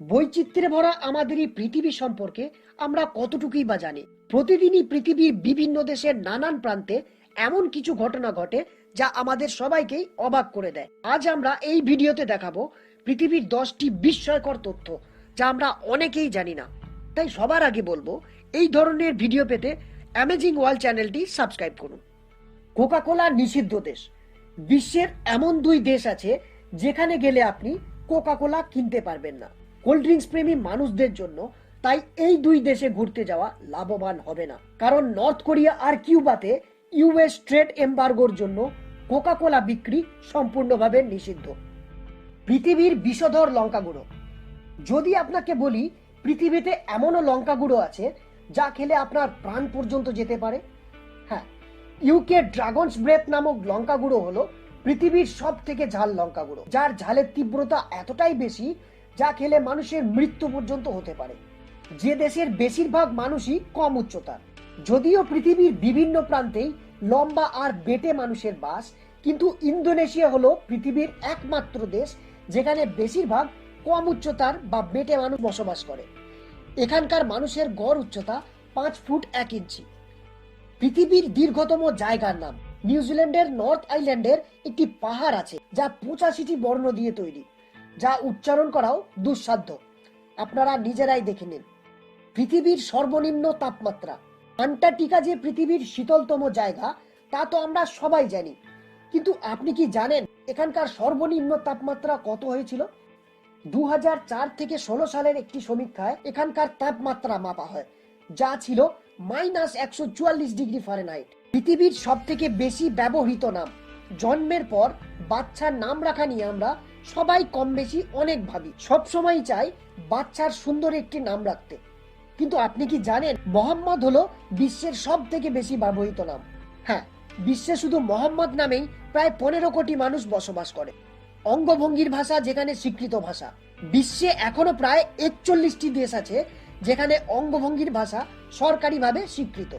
বৈচিত্র্যে ভরা আমাদের এই পৃথিবী সম্পর্কে আমরা কতটুকুই বা জানি। প্রতিদিনই পৃথিবীর বিভিন্ন দেশের নানান প্রান্তে এমন কিছু ঘটনা ঘটে যা আমাদের সবাইকেই অবাক করে দেয়। আজ আমরা এই ভিডিওতে দেখাবো পৃথিবীর দশটি বিস্ময়কর তথ্য, যা আমরা অনেকেই জানি না। তাই সবার আগে বলব, এই ধরনের ভিডিও পেতে অ্যামেজিং ওয়ার্ল্ড চ্যানেলটি সাবস্ক্রাইব করুন। কোকা কোলা নিষিদ্ধ দেশ। বিশ্বের এমন দুই দেশ আছে যেখানে গেলে আপনি কোকা কোলা কিনতে পারবেন না। কোল্ড ড্রিঙ্কস প্রেমী মানুষদের জন্য তাই এই দুই দেশে ঘুরতে যাওয়া লাভবান হবে না। কারণ নর্থ কোরিয়া আর কিউবাতে ইউএস ট্রেড এম্বার্গোর জন্য কোকা কোলা বিক্রি সম্পূর্ণভাবে নিষিদ্ধ। পৃথিবীর বিষধর লঙ্কা গুঁড়ো যদি আপনাকে বলি, পৃথিবীতে এমনও লঙ্কা গুঁড়ো আছে যা খেলে আপনার প্রাণ পর্যন্ত যেতে পারে। হ্যাঁ ইউকে ড্রাগনস ব্রেথ নামক লঙ্কা গুঁড়ো হলো পৃথিবীর সব থেকে ঝাল লঙ্কা গুঁড়ো যার ঝালের তীব্রতা এতটাই বেশি যা খেলে মানুষের মৃত্যু পর্যন্ত হতে পারে। যে দেশের বেশিরভাগ মানুষই কম উচ্চতার যদিও পৃথিবীর বিভিন্ন প্রান্তেই লম্বা আর বেটে মানুষের বাস, কিন্তু ইন্দোনেশিয়া হলো পৃথিবীর একমাত্র দেশ যেখানে বেশিরভাগ কম উচ্চতার বা বেটে মানুষ বসবাস করে। এখানকার মানুষের গড় উচ্চতা পাঁচ ফুট এক ইঞ্চি। পৃথিবীর দীর্ঘতম জায়গার নাম নিউজিল্যান্ডের নর্থ আইল্যান্ডের একটি পাহাড় আছে, যা পঁচাশিটি বর্ণ দিয়ে তৈরি। যা উচ্চারণ করাও দুঃসাধ্য। আপনারা নিজেরাই দেখে নিন। পৃথিবীর সর্বনিম্ন তাপমাত্রা। আন্টার্কটিকা যে পৃথিবীর শীতলতম জায়গা, তা তো আমরা সবাই জানি। কিন্তু আপনি কি জানেন এখানকার সর্বনিম্ন তাপমাত্রা কত হয়েছিল? দু হাজার চার থেকে ষোলো সালের একটি সমীক্ষায় এখানকার তাপমাত্রা মাপা হয়, যা ছিল মাইনাস একশো চুয়াল্লিশ ডিগ্রি ফারেনহাইট। পৃথিবীর সব থেকে বেশি ব্যবহৃত নাম জন্মের পর বাচ্চার নাম রাখা নিয়ে আমরা সবাই কম বেশি অনেক ভাবি। সবসময় চাই বাচ্চার সুন্দর একটি নাম রাখতে। কিন্তু আপনি কি জানেন, মোহাম্মদ হলো বিশ্বের সব থেকে বেশি ব্যবহৃত নাম। হ্যাঁ বিশ্বে শুধু মোহাম্মদ নামেই প্রায় পনেরো কোটি মানুষ বসবাস করে। অঙ্গভঙ্গির ভাষা যেখানে স্বীকৃত ভাষা। বিশ্বে এখনও প্রায় একচল্লিশটি দেশ আছে যেখানে অঙ্গভঙ্গির ভাষা সরকারিভাবে স্বীকৃত।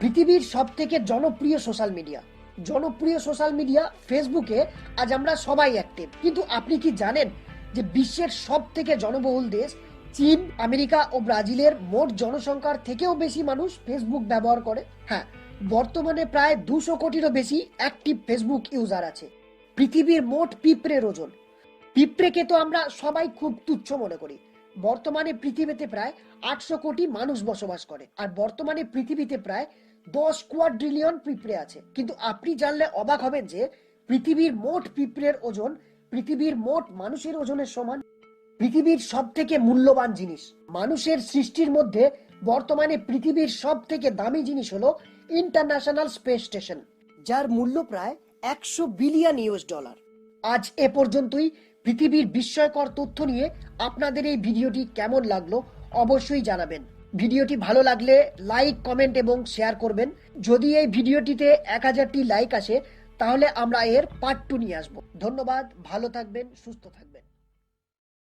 পৃথিবীর সব থেকে জনপ্রিয় সোশ্যাল মিডিয়া জনপ্রিয় সোশ্যাল মিডিয়া ফেসবুকে আজ আমরা সবাই অ্যাক্টিভ কিন্তু আপনি কি জানেন যে বিশ্বের সব থেকে জনবহুল দেশ চীন, আমেরিকা ও ব্রাজিলের মোট জনসংখ্যার থেকেও বেশি মানুষ ফেসবুক ব্যবহার করে? হ্যাঁ বর্তমানে প্রায় দুশো কোটিরও বেশি অ্যাক্টিভ ফেসবুক ইউজার আছে। পৃথিবীর মোট পিঁপড়ের ওজন। পিঁপড়েকে তো আমরা সবাই খুব তুচ্ছ মনে করি। বর্তমানে পৃথিবীতে প্রায় আটশো কোটি মানুষ বসবাস করে। আর বর্তমানে পৃথিবীতে প্রায় দশ কোয়াড্রিলিয়ন পিঁপড়ে আছে। কিন্তু আপনি জানলে অবাক হবেন যে পৃথিবীর মোট পিঁপড়ের ওজন, পৃথিবীর মোট মানুষের ওজনের সমান পৃথিবীর সব থেকে মূল্যবান জিনিস। মানুষের সৃষ্টির মধ্যে বর্তমানে পৃথিবীর সব থেকে দামি জিনিস হলো ইন্টারন্যাশনাল স্পেস স্টেশন যার মূল্য প্রায় একশো বিলিয়ন ইউএস ডলার আজ এ পর্যন্তই। পৃথিবীর বিস্ময়কর তথ্য নিয়ে আপনাদের এই ভিডিওটি কেমন লাগল অবশ্যই জানাবেন। ভিডিওটি ভালো লাগলে লাইক, কমেন্ট এবং শেয়ার করবেন। যদি এই ভিডিওটিতে এক হাজারটি লাইক আসে, তাহলে আমরা এর পার্ট টু নিয়ে আসব। ধন্যবাদ, ভালো থাকবেন, সুস্থ থাকবেন।